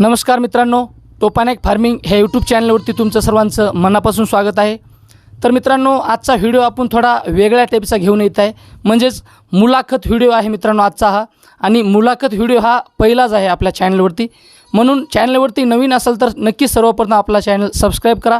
नमस्कार मित्रांनो टोपानेक फार्मिंग ह्या यूट्यूब चॅनलवरती तुमचं सर्वांचं मनापासून स्वागत आहे. तर मित्रांनो आजचा व्हिडिओ आपण थोडा वेगळ्या टाईपचा घेऊन येत आहे. म्हणजेच मुलाखत व्हिडिओ आहे मित्रांनो आजचा हा. आणि मुलाखत व्हिडिओ हा पहिलाच आहे आपल्या चॅनलवरती. म्हणून चॅनलवरती नवीन असेल तर नक्कीच सर्वप्रथम आपला चॅनल सबस्क्राईब करा.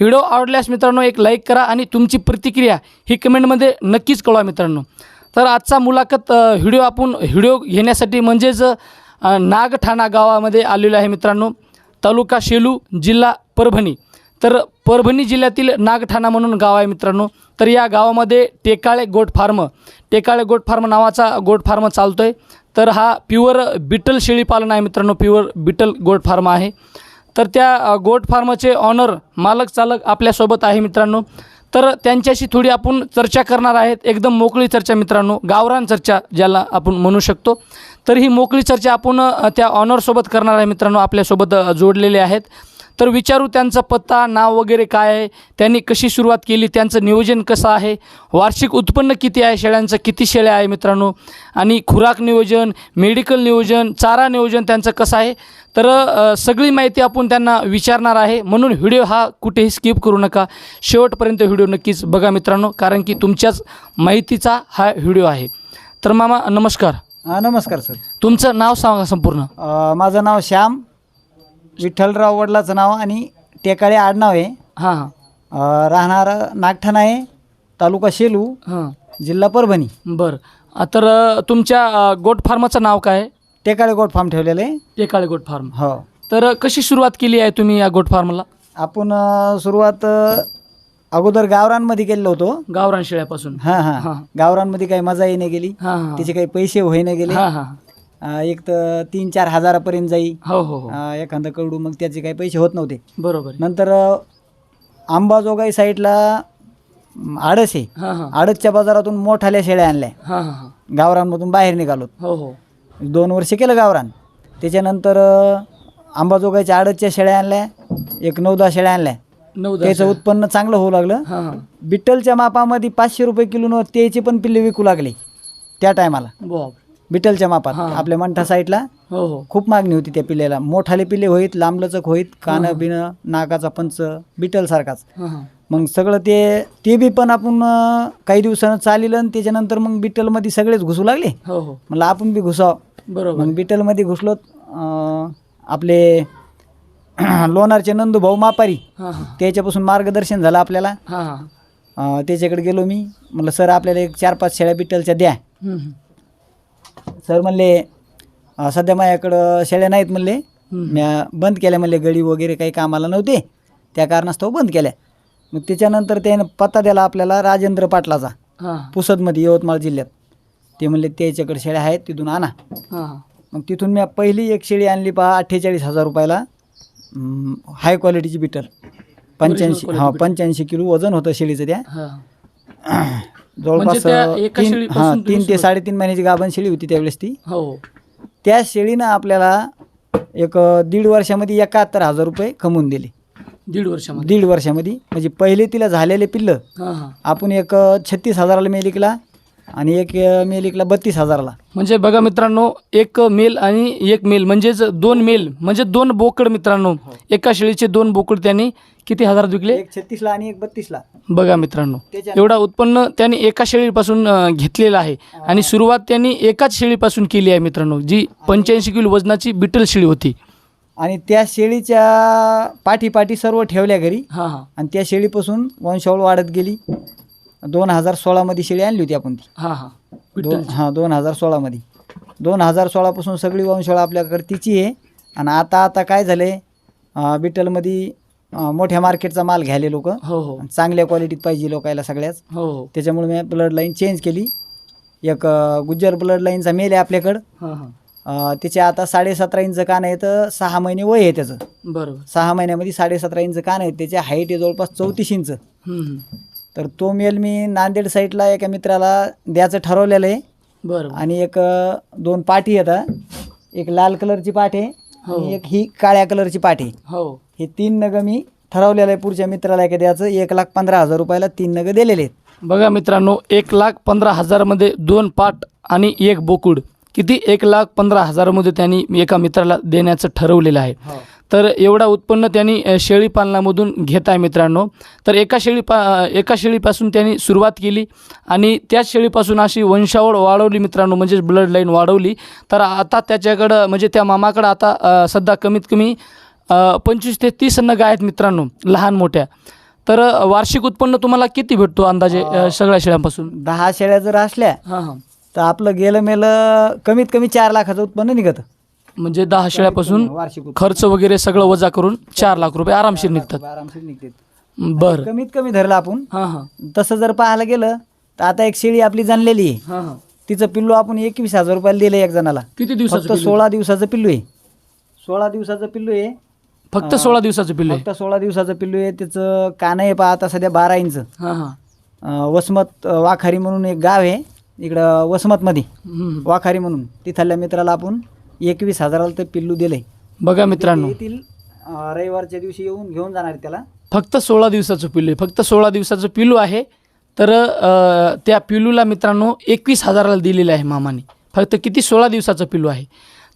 व्हिडिओ आवडल्यास मित्रांनो एक लाईक करा आणि तुमची प्रतिक्रिया ही कमेंटमध्ये नक्कीच कळवा मित्रांनो. तर आजचा मुलाखत व्हिडिओ आपण व्हिडिओ घेण्यासाठी म्हणजेच नागठाणा गावामध्ये आलेलो आहे मित्रांनो. तालुका शेलू जिल्हा परभणी. तर परभणी जिल्ह्यातील नागठाणा म्हणून गाव आहे मित्रांनो. तर या गावामध्ये Tekale goat farm Tekale goat farm नावाचा गोट फार्म चालतो आहे तर हा प्युअर बिटल शेळीपालन आहे मित्रांनो प्युअर बिटल गोट फार्म आहे. तर त्या गोट फार्मचे ऑनर मालक चालक आपल्यासोबत आहे मित्रांनो. तर त्यांच्याशी थोडी आपण चर्चा करणार आहेत. एकदम मोकळी चर्चा मित्रांनो गावरान चर्चा ज्याला आपण म्हणू शकतो. तर ही मोकळी चर्चा आपण त्या ऑनरसोबत करणार आहे मित्रांनो आपल्यासोबत जोडलेले आहेत. तर विचारू त्यांचा पत्ता नाव वगैरे काय आहे त्यांनी कशी सुरुवात केली त्यांचं नियोजन कसं आहे वार्षिक उत्पन्न किती आहे शेळ्यांचं किती शेळ्या आहे मित्रांनो आणि खुराक नियोजन मेडिकल नियोजन चारा नियोजन त्यांचं कसं आहे तर सगळी माहिती आपण त्यांना विचारणार आहे. म्हणून व्हिडिओ हा कुठेही स्किप करू नका. शेवटपर्यंत व्हिडिओ नक्कीच बघा मित्रांनो कारण की तुमच्याच माहितीचा हा व्हिडिओ आहे. तर मामा नमस्कार. हा नमस्कार सर. तुमचं नाव सांगा संपूर्ण. अ, माझं नाव श्याम विठ्ठलराव वडिलाचं नाव आणि टेकाळे आडनाव आहे. हां हां. अ, राहणार नागठाणा आहे तालुका शेलू हां. जिल्हा परभणी. बरं. तर अ, तुमच्या अ, गोट फार्माचं नाव काय? टेकाळे गोट फार्म ठेवलेलं आहे. Tekale goat farm. हो. तर अ, कशी सुरुवात केली आहे तुम्ही या गोट फार्मला? आपण अ, सुरुवात अ, अगोदर गावरांमध्ये केलेलो होतो. गावरान शेळ्यापासून. हां हां. हां. गावरांमध्ये काही मजा येणे गेली. हां हां त्याचे काही पैसे होईने गेले. हां हां. अ, एक तर तीन चार हजारापर्यंत जाई. हो हो हो. अ, एखादं कडू मग त्याचे काही पैसे होत नव्हते. बरोबर आहे. नंतर अ, अंबाजोगाई साईडला आडस आहे. हां हां. आडसच्या बाजारातून मोठाल्या शेळ्या आणल्या. हां हां हां. गावरांमधून बाहेर निघालो. हो हो. दोन वर्ष केलं गावरान. त्याच्यानंतर अ, अंबाजोगाईच्या आडसच्या शेळ्या आणल्या. एक नऊ दहा शेळ्या आणल्या. नऊ दहा त्याचं उत्पन्न चांगलं होऊ लागलं. हां हां. बिठ्ठलच्या मापामध्ये पाचशे रुपये किलोनं त्याचे पण पिल्ले विकू लागले त्या टायमाला. बाप. बिठ्ठलच्या मापात हां. आपल्या मंठा साईडला. हो हो. खूप मागणी होती त्या पिल्ल्याला. मोठाले पिल्ले होईत लांबलचक होईत कानं बिनं नाकाचा पंच बिठ्ठल सारखाच. हां हां. मग सगळं ते ते बी पण आपण अं, काही दिवसानं चालिलं आणि त्याच्यानंतर मग बिठ्ठलमध्ये सगळेच घुसू लागले. हो हो. म्हणलं आपण बी घुसाव. बरोबर. मग बिठ्ठलमध्ये घुसलो अं, आपले लोणारचे नंदू भाऊ मापारी. हां हां. त्याच्यापासून मार्गदर्शन झालं आपल्याला. हां हां. अं, त्याच्याकडे गेलो मी. म्हणलं सर आपल्याला एक चार पाच शेळ्या बिठ्ठलच्या द्या. हम्म, हम्म. सर म्हणले अं, सध्या माझ्याकडं शेळ्या नाहीत म्हणले. हम्म. म्या बंद केल्या म्हणले. गडी वगैरे काही कामाला नव्हते. त्या कारणास्तव बंद केल्या. मग त्याच्यानंतर त्यानं पत्ता दिला आपल्याला राजेंद्र पाटलाचा हां. पुसदमध्ये यवतमाळ जिल्ह्यात. ते म्हणले त्याच्याकडे शेळ्या आहेत तिथून आणा. हां हां. मग तिथून मी पहिली एक शेळी आणली पहा अठ्ठेचाळीस हजार रुपयाला. हाय क्वालिटीची बिटर पंच्याऐंशी हा. पंच्याऐंशी किलो वजन होतं शेळीचं त्या. हां. जवळपास म्हणजे एका तीन शेळीपासून हां तुम्ही तीन ते सुरुवात- साडेतीन महिन्याची गाभण शेळी होती त्यावेळेस ती. हो. त्या शेळीनं आपल्याला एक अ, दीड वर्षामध्ये एकाहत्तर हजार रुपये कमवून दिले. दीड वर्षामध्ये. दीड वर्षामध्ये. म्हणजे पहिले तिला झालेले पिल्लं हां हां. आपण एक छत्तीस हजाराला मेलिकला आणि एक अ, मेलिकला बत्तीस हजाराला. म्हणजे बघा मित्रांनो एक मेल आणि एक मेल म्हणजेच दोन मेल म्हणजे दोन बोकड मित्रांनो. एका शेळीचे दोन बोकड त्यांनी किती हजारात विकले? एक छत्तीसला आणि एक बत्तीसला. बघा मित्रांनो एवढा उत्पन्न त्यांनी एका शेळीपासून घेतलेलं आहे. आणि सुरुवात त्यांनी एकाच शेळीपासून केली आहे मित्रांनो जी पंच्याऐंशी किलो वजनाची बिटल शेळी होती. आणि त्या शेळीच्या पाठी पाठी सर्व ठेवल्या घरी. हां हां. आणि त्या शेळीपासून वंशावळ वाढत गेली. दोन हजार सोळामध्ये शेळी आणली होती आपण ती. हां हां. दोन बिटल हां दोन हजार सोळामध्ये दोन हजार सोळापासून सगळी वंशावळ आपल्याकडे तिची आहे. आणि आता आता काय झालं आहे बिटलमध्ये मोठ्या मार्केटचा माल घ्यायले लोक. हो हो. चांगल्या क्वालिटीत पाहिजे लोकायला सगळ्याच. हो हो. त्याच्यामुळे मी ब्लड लाईन चेंज केली. एक अं, गुज्जर ब्लड लाईनचा मेल आहे आपल्याकडं. हां हां. अं, त्याचे आता साडेसतरा इंच कान आहे तर सहा महिने वय आहे त्याचं. बरोबर. सहा महिन्यामध्ये साडेसतरा इंच कान आहे त्याचे हाईट आहे जवळपास चौतीस इंच. हम्म, हम्म. तर तो मेल मी नांदेड साईडला एका मित्राला द्यायचं ठरवलेलं आहे. बरोबर. आणि एक अ, दोन पाठी येतात एक लाल कलरची पाठ आहे हो. आणि एक ही काळ्या कलरची पाठ आहे. हो. हे तीन नग मी ठरवलेलं आहे. पुढच्या मित्राला एका द्यायचं एक लाख पंधरा हजार रुपयाला तीन नग दिलेले आहेत. बघा मित्रांनो एक लाख पंधरा हजारमध्ये दोन पाट आणि एक बोकुड. किती? एक लाख पंधरा हजारामध्ये त्यांनी एका मित्राला देण्याचं ठरवलेलं आहे. तर एवढा उत्पन्न त्यांनी अ, शेळी पालनामधून घेत आहे मित्रांनो. तर एका शेळी पा एका शेळीपासून त्यांनी सुरुवात केली आणि त्याच शेळीपासून अशी वंशावळ वाढवली मित्रांनो म्हणजेच ब्लड लाईन वाढवली. तर आता त्याच्याकडं म्हणजे त्या मामाकडं आता सध्या कमीत कमी पंचवीस ते तीस नग आहेत मित्रांनो लहान मोठ्या. तर वार्षिक उत्पन्न तुम्हाला किती भेटतो अंदाजे सगळ्या शेळ्यांपासून? दहा शेळ्या जर असल्या हां हां. तर आपलं गेलं मेलं कमीत कमी चार लाखाचं उत्पन्न निघतं. म्हणजे दहा शेळ्यापासून वार्षिक उत्पन्न. खर्च वगैरे सगळं वजा करून चार लाख रुपये आरामशीर निघतात. आरामशीर बरं. कमीत कमी धरलं आपण. हां हां. तसं जर पाहायला गेलं तर आता एक शेळी आपली जाणलेली आहे. हां हां. तिचं पिल्लू आपण एकवीस हजार रुपयाला दिलं एक जणाला. किती दिवसाचं पिल्लू? सोळा दिवसाचं पिल्लू आहे. सोळा दिवसाचं पिल्लू आहे. फक्त सोळा दिवसाचं पिल्लू आहे? फक्त सोळा दिवसाचं पिल्लू आहे. त्याचं कान आहे पहा आता सध्या बारा इंच. हां हां. अं, वसमत अं, वाखारी म्हणून एक गाव आहे. इकडं वसमतमध्ये. हम्म. वाखारी म्हणून. तिथल्या मित्राला आपण एकवीस हजाराला ते पिल्लू दिलंय. बघा मित्रांनो. येतील अं, रविवारच्या दिवशी येऊन घेऊन जाणार आहे त्याला. फक्त सोळा दिवसाचं पिल्लू आहे. फक्त सोळा दिवसाचं पिल्लू आहे. तर अ, त्या पिल्लूला मित्रांनो एकवीस हजाराला दिलेलं आहे मामाने. फक्त किती? सोळा दिवसाचं पिल्लू आहे.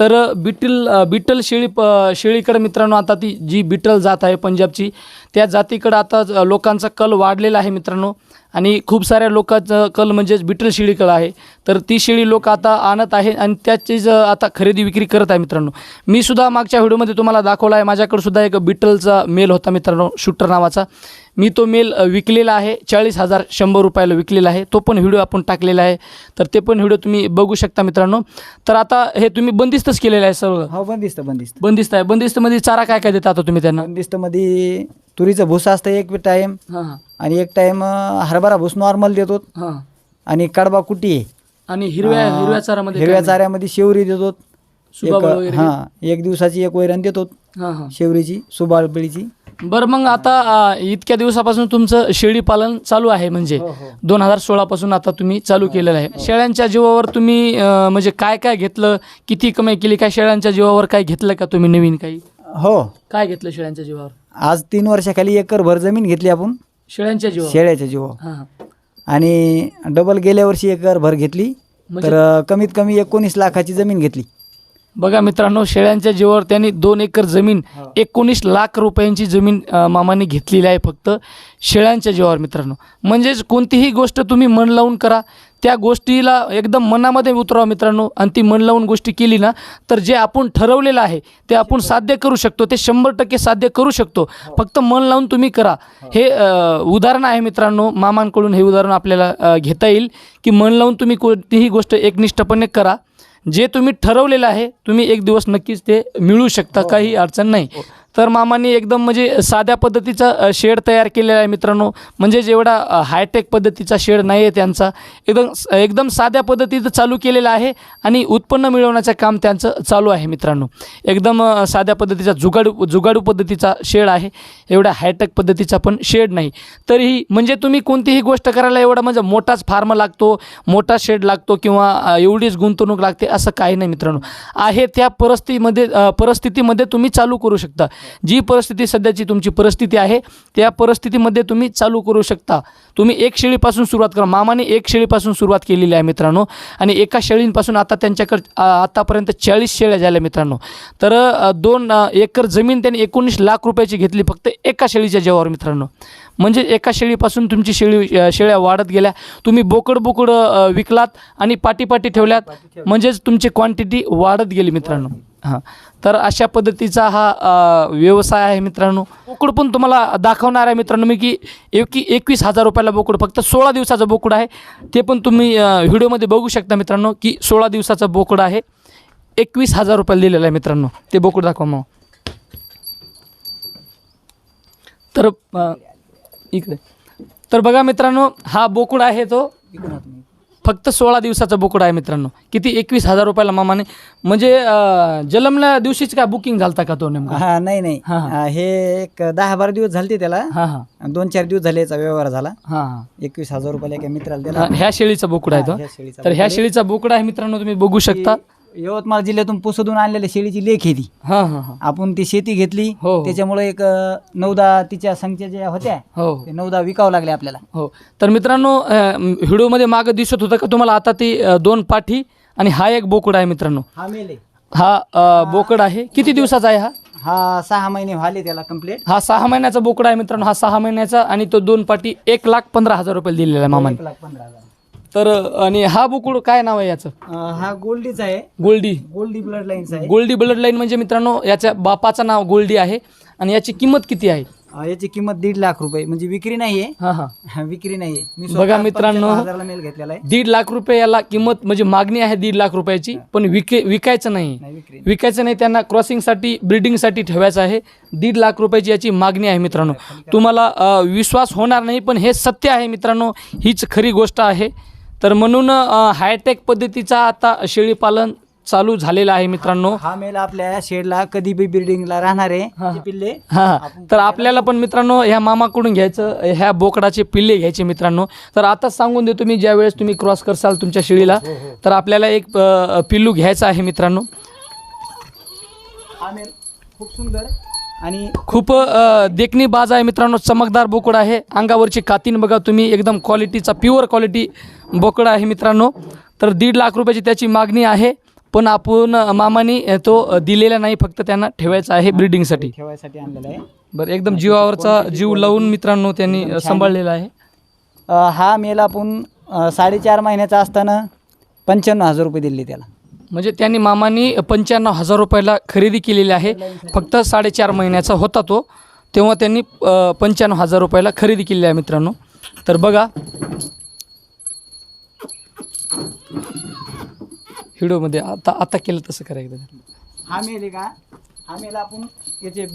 तर अ, बिटल अ, बिटल शेळी प शेळीकडं मित्रांनो आता ती जी बिटल जात आहे पंजाबची त्या जातीकडं आता लोकांचा कल वाढलेला आहे मित्रांनो. आणि खूप साऱ्या लोकांचं कल म्हणजेच बिटल शेळीकडं आहे. तर ती शेळी लोक आता आणत आहे आणि त्याचीच अ, आता खरेदी विक्री करत आहे मित्रांनो. मी सुद्धा मागच्या व्हिडिओमध्ये तुम्हाला दाखवला आहे माझ्याकडे सुद्धा एक बिटलचा मेल होता मित्रांनो शूटर नावाचा. मी तो मेल विकलेला आहे चाळीस हजार शंभर रुपयाला विकलेला आहे. तो पण व्हिडिओ आपण टाकलेला आहे. तर ते पण व्हिडिओ तुम्ही बघू शकता मित्रांनो. तर आता हे तुम्ही बंदिस्तच केलेलं आहे सर्व. हो बंदिस्त बंदिस्त. बंदिस्त आहे. बंदिस्तमध्ये चारा काय काय देता आता तुम्ही त्यांना? बंदिस्त मध्ये तुरीचं भुसा असतं एक टाइम हां. हां आणि एक टाइम हरभरा भुस नॉर्मल देतो. हां. आणि कडबा कुटी आहे. आणि हिरव्या अं, हिरव्या चारामध्ये हिरव्या काय चाऱ्यामध्ये शेवरी देतो. वगैरे? हा एक दिवसाची एक वैरण देतो. हां हां. शेवरीची बरं मग आता इतक्या दिवसापासून तुमचं शेळी पालन चालू आहे म्हणजे. हो, हो. दोन हजार सोळापासून आता तुम्ही चालू केलेलं आहे. शेळ्यांच्या जीवावर तुम्ही अ, म्हणजे काय काय घेतलं? किती कमाई केली? काय शेळ्यांच्या जीवावर काय घेतलं का तुम्ही नवीन काही? हो. काय घेतलं शेळ्यांच्या जीवावर? आज तीन वर्षाखाली एकर भर जमीन घेतली आपण. शेळ्यांच्या जीवावर. शेळ्याच्या जीवा हां. आणि डबल गेल्या वर्षी एकर भर घेतली म्हणजे- तर कमीत कमी एकोणीस लाखाची जमीन घेतली. बघा मित्रांनो शेळ्यांच्या जीवावर त्यांनी दोन एकर जमीन एकोणीस लाख रुपयांची जमीन अ, मामाने घेतलेली आहे फक्त शेळ्यांच्या जीवावर मित्रांनो. म्हणजेच कोणतीही गोष्ट तुम्ही मन लावून करा त्या गोष्टीला एकदम मनामध्ये उतरावा मित्रांनो आणि ती मन लावून गोष्टी केली ना तर जे आपण ठरवलेलं आहे ते आपण साध्य करू शकतो ते शंभर टक्के साध्य करू शकतो. फक्त मन लावून तुम्ही करा. हे. अ, उदाहरण आहे मित्रांनो मामांकडून हे उदाहरण आपल्याला घेता येईल की मन लावून तुम्ही कोणतीही गोष्ट एकनिष्ठपणे करा. जे तुम्ही ठरवलेलं आहे तुम्ही एक दिवस नक्कीच ते मिळू शकता काही अडचण नाही. तर मामांनी एकदम म्हणजे साध्या पद्धतीचा शेड तयार केलेला आहे मित्रांनो. म्हणजे जेवढा हायटेक पद्धतीचा शेड नाही आहे त्यांचा एकदम एकदम साध्या पद्धतीचं चालू केलेलं आहे आणि उत्पन्न मिळवण्याचं काम त्यांचं चालू आहे मित्रांनो. एकदम साध्या पद्धतीचा जुगाडू जुगाडू पद्धतीचा शेड आहे. एवढा हायटेक पद्धतीचा पण शेड नाही. तरीही म्हणजे तुम्ही कोणतीही गोष्ट करायला एवढा म्हणजे मोठाच फार्म लागतो मोठा शेड लागतो किंवा एवढीच गुंतवणूक लागते असं काही नाही मित्रांनो. आहे त्या परिस्थितीमध्ये परिस्थितीमध्ये तुम्ही चालू करू शकता. जी परिस्थिती सध्याची तुमची परिस्थिती आहे त्या परिस्थितीमध्ये तुम्ही चालू करू शकता. तुम्ही एक शेळीपासून सुरुवात करा. मामाने एक शेळीपासून सुरुवात केलेली आहे मित्रांनो. आणि एका शेळींपासून आता त्यांच्याकडे आतापर्यंत चाळीस शेळ्या झाल्या मित्रांनो. तर दोन एकर जमीन त्यांनी एकोणीस लाख रुपयाची घेतली फक्त एका शेळीच्या जेवावर मित्रांनो. म्हणजे एका शेळीपासून तुमची शेळी शेळ्या वाढत गेल्या. तुम्ही बोकड बोकड विकलात आणि पाटी पाटी ठेवल्यात. म्हणजेच तुमची क्वांटिटी वाढत गेली मित्रांनो. हां. तर अशा पद्धतीचा हा व्यवसाय आहे मित्रांनो. बोकड पण तुम्हाला दाखवणार आहे मित्रांनो मी की एकी एकवीस हजार रुपयाला बोकड फक्त सोळा दिवसाचा बोकड आहे. ते पण तुम्ही व्हिडिओमध्ये बघू शकता मित्रांनो की सोळा दिवसाचा बोकड आहे. एकवीस हजार रुपयाला दिलेला आहे मित्रांनो ते बोकड दाखवा मग. तर इकडे. तर बघा मित्रांनो हा बोकड आहे तो. फक्त सोळा दिवसाचा बोकुड आहे मित्रांनो. किती? एकवीस हजार रुपयाला मामाने. म्हणजे अं, जन्मल्या दिवशीच काय बुकिंग झालता का तो नेमका? हा नाही नाही. हा, हा. हा, हे एक दहा बारा दिवस झालते त्याला. हां हां. दोन चार दिवस झाले याचा व्यवहार झाला. हां हां. एकवीस हजार रुपयाला एका मित्राला दिला. ह्या शेळीचा बोकुड आहे तो. ह्या शेळीचा तर ह्या शेळीचा बोकुड आहे मित्रांनो तुम्ही बघू शकता. यवतमाळ जिल्ह्यातून पुसदून आणलेल्या शेळीची लेख आहे ती. हां हां हां. आपण ती शेती घेतली. हो, हो. त्याच्यामुळे एक अं, नऊदा तिच्या संख्या ज्या होत्या हो ते नऊदा विकावं लागले आपल्याला. हो. तर मित्रांनो अं, व्हिडिओमध्ये मागं दिसत होतं का तुम्हाला? आता ती अं, दोन पाठी आणि हा एक बोकड आहे मित्रांनो. हा मेले हा अ, बोकड आहे. किती दिवसाचा आहे हा? हा सहा महिने व्हाले त्याला कंप्लीट हा सहा महिन्याचा बोकड आहे मित्रांनो. हा सहा महिन्याचा आणि तो दोन पाटी एक लाख पंधरा हजार रुपये दिलेला आहे मामाने एक लाख पंधरा हजार. तर आणि हा बोकड काय नाव आहे याचं? अं, हा गोल्डीचा आहे. गोल्डी. गोल्डी ब्लड लाईनचा आहे. गोल्डी ब्लड लाईन म्हणजे मित्रांनो याच्या बापाचं नाव गोल्डी आहे आणि याची किंमत किती आहे? अं, याची किंमत दीड लाख रुपये. म्हणजे विक्री नाहीये. हा हा. हा, विक्री नाहीये. मी बघा मित्रांनो. 75,000 ला मेल घेतलेला आहे. दीड लाख रुपये याला किंमत म्हणजे मागणी आहे दीड लाख रुपयाची पण विके विकायचं नाही. नाही विक्री विकायचं नाही त्यांना क्रॉसिंगसाठी ब्रिडिंगसाठी ठेवायचं आहे. दीड लाख रुपयाची याची मागणी आहे मित्रांनो. तुम्हाला अ, विश्वास होणार नाही पण हे सत्य आहे मित्रांनो. हीच खरी गोष्ट आहे. तर म्हणून हायटेक पद्धतीचा आता शेळीपालन चालू झालेलं आहे मित्रांनो. हा मेल आपल्या शेडला कधी बी बिल्डिंगला राहणार आहे हा. ते पिल्ले. हा. तर आपल्याला पण मित्रांनो ह्या मामाकडून घ्यायचं ह्या बोकडाचे पिल्ले घ्यायचे मित्रांनो. तर आताच सांगून देतो मी ज्या वेळेस तुम्ही क्रॉस करसाल तुमच्या शेळीला तर आपल्याला एक अ, पिल्लू घ्यायचं आहे मित्रांनो. हा मेल खूप सुंदर. आणि खूप अ, देखणी बाज आहे मित्रांनो चमकदार बोकड आहे. अंगावरची कातीन बघा तुम्ही एकदम क्वालिटीचा प्युअर क्वालिटी बोकड आहे मित्रांनो. तर दीड लाख रुपयाची त्याची मागणी आहे पण आपण अ, मामानी अ, तो अ, दिलेला नाही फक्त त्यांना ठेवायचा आहे ब्रिडिंगसाठी. ठेवायसाठी आणलेला आहे. बरं एकदम जीवावरचा जीव लावून मित्रांनो त्यांनी अ, सांभाळलेला आहे. अं, हा मेल आपण अं, साडेचार महिन्याचा असताना पंच्याण्णव हजार रुपये दिले त्याला. म्हणजे त्यांनी मामानी पंच्याण्णव हजार रुपयाला खरेदी केलेली आहे. फक्त साडेचार महिन्याचा होता तो. तेव्हा त्यांनी पंच्याण्णव हजार रुपयाला खरेदी केलेली आहे मित्रांनो. तर बघा. व्हिडिओमध्ये आता आता केलं तसं करायचं हा मेल आहे का? हा मेल आपण याचे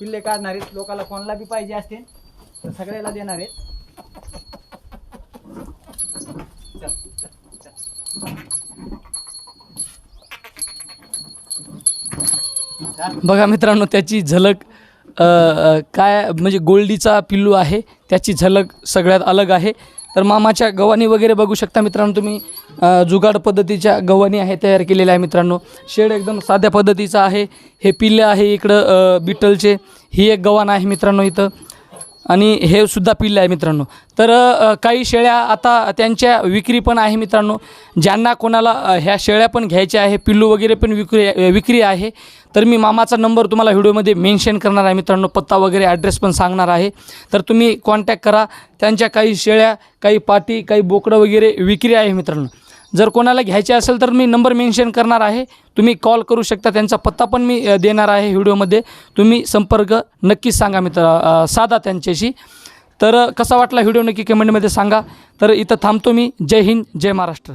पिल्ले काढणार आहेत. लोकांना कोणाला बी पाहिजे असते तर सगळ्याला देणार आहेत चल, चल, चल. बघा मित्रांनो त्याची झलक काय म्हणजे गोल्डीचा पिल्लू आहे त्याची झलक सगळ्यात अलग आहे. तर मामाच्या गव्हाणी वगैरे बघू शकता मित्रांनो तुम्ही. जुगाड पद्धतीच्या गव्हाणी आहे तयार केलेल्या आहे मित्रांनो. शेड एकदम साध्या पद्धतीचा आहे. हे पिल्ले आहे इकडं बिटलचे. ही एक गव्हाण आहे मित्रांनो इथं. आणि हे सुद्धा पिल्ले आहे मित्रांनो. तर काही शेळ्या आता त्यांच्या विक्री पण आहे मित्रांनो. ज्यांना कोणाला ह्या शेळ्या पण घ्यायच्या आहे पिल्लू वगैरे पण विक्री विक्री आहे. तर मी मामाचा नंबर तुम्हाला व्हिडिओमध्ये मेन्शन करणार आहे मित्रांनो. पत्ता वगैरे ॲड्रेस पण सांगणार आहे. तर तुम्ही कॉन्टॅक्ट करा. त्यांच्या काही शेळ्या काही पाटी काही बोकडं वगैरे विक्री आहे मित्रांनो. जर कोणाला घ्यायचे असेल तर मी नंबर मेन्शन करणार आहे. तुम्ही कॉल करू शकता. त्यांचा पत्ता पण मी देणार आहे व्हिडिओमध्ये. तुम्ही संपर्क नक्कीच सांगा मित्र साधा त्यांच्याशी. तर कसा वाटला व्हिडिओ नक्की कमेंटमध्ये सांगा. तर इथं थांबतो मी. जय हिंद जय महाराष्ट्र.